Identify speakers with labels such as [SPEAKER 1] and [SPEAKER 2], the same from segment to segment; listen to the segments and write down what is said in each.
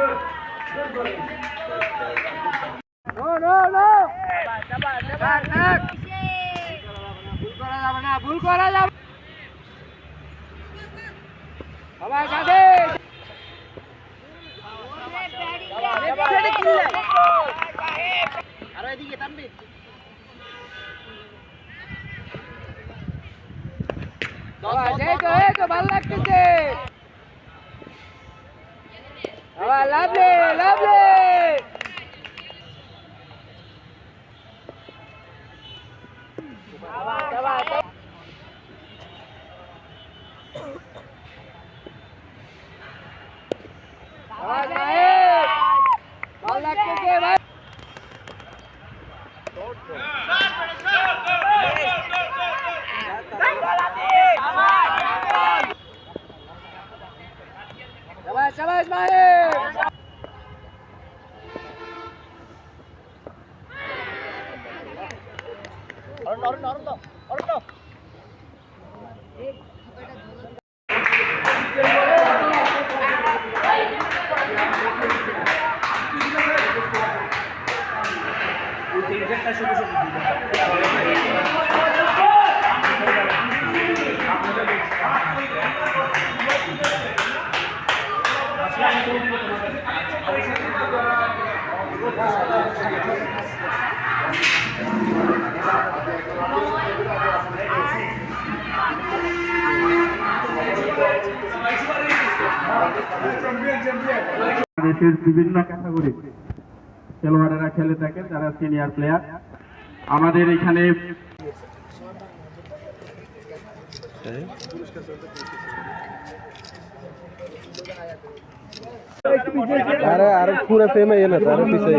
[SPEAKER 1] Good. ভুল করা যাবে সবার সাথে আরও এদিকে তানবির এই তো এই তো Давай, давай, Исмаил! 얼른 얼른 얼른 더 얼른 더
[SPEAKER 2] দেশের বিভিন্ন ক্যাটাগরি খেলোয়াড়েরা খেলে থাকে যারা সিনিয়র প্লেয়ার আমাদের এখানে
[SPEAKER 3] अरे আরে আরে পুরো ফেমে এনে আরে পিছে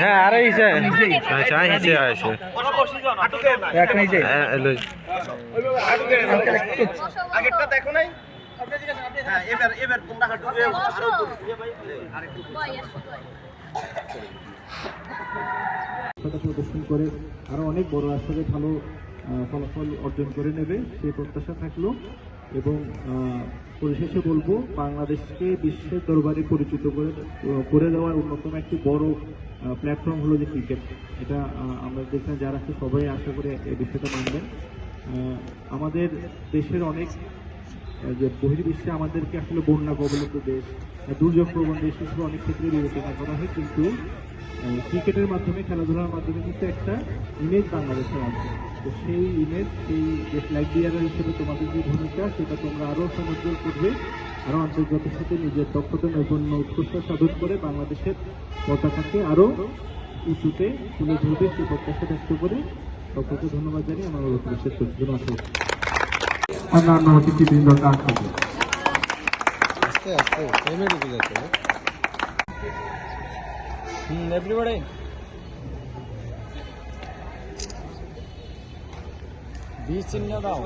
[SPEAKER 3] হ্যাঁ আরে ইসে আচ্ছা ইসে আসে এক নিচে। হ্যাঁ এলো
[SPEAKER 4] আগেরটা দেখো নাই? হ্যাঁ এবার তোমরা আরও
[SPEAKER 2] আরেকটু প্রদর্শন করে আরও অনেক বড় আসলে ভালো ফলাফল অর্জন করে নেবে সেই প্রত্যাশা থাকল। এবং পরিশেষে বলব, বাংলাদেশকে বিশ্বের দরবারে পরিচিত করে করে দেওয়ার অন্যতম একটি বড় প্ল্যাটফর্ম হলো যে ক্রিকেট এটা আমরা দেখলাম যারা আছে সবাই আশা করে এই বিষয়টা মানবেন। আমাদের দেশের অনেক যে বহির্বিশ্বে আমাদেরকে আসলে বন্যা কবলিত দেশ দুর্যোগ প্রবণ দেশ হিসেবে অনেক ক্ষেত্রে বিবেচনা করা হয়, কিন্তু ক্রিকেটের মাধ্যমে খেলাধুলার মাধ্যমে কিন্তু একটা ইমেজ বাংলাদেশের আছে। তো সেই ইমেজ সেই যে ফ্ল্যাগ বিয়ারার হিসেবে তোমাদের যে ভূমিকা সেটা তোমরা আরও সমুজ্জ্বল করবে আরও আন্তর্জাতিক সাথে নিজের দক্ষতা নৈপুণ্য উৎকর্ষ সাধন করে বাংলাদেশের পতাকাকে আরও উঁচুতে তুলে ধরবে সেই প্রত্যাশা ব্যক্ত করে সকলকে ধন্যবাদ জানিয়ে আমার বক্তব্য শেষ করছি। অন্যান্য অতিথিবৃন্দ কাজ করবে
[SPEAKER 3] আস্তে আস্তে എവരിബഡി बीस चिन्ह दाओ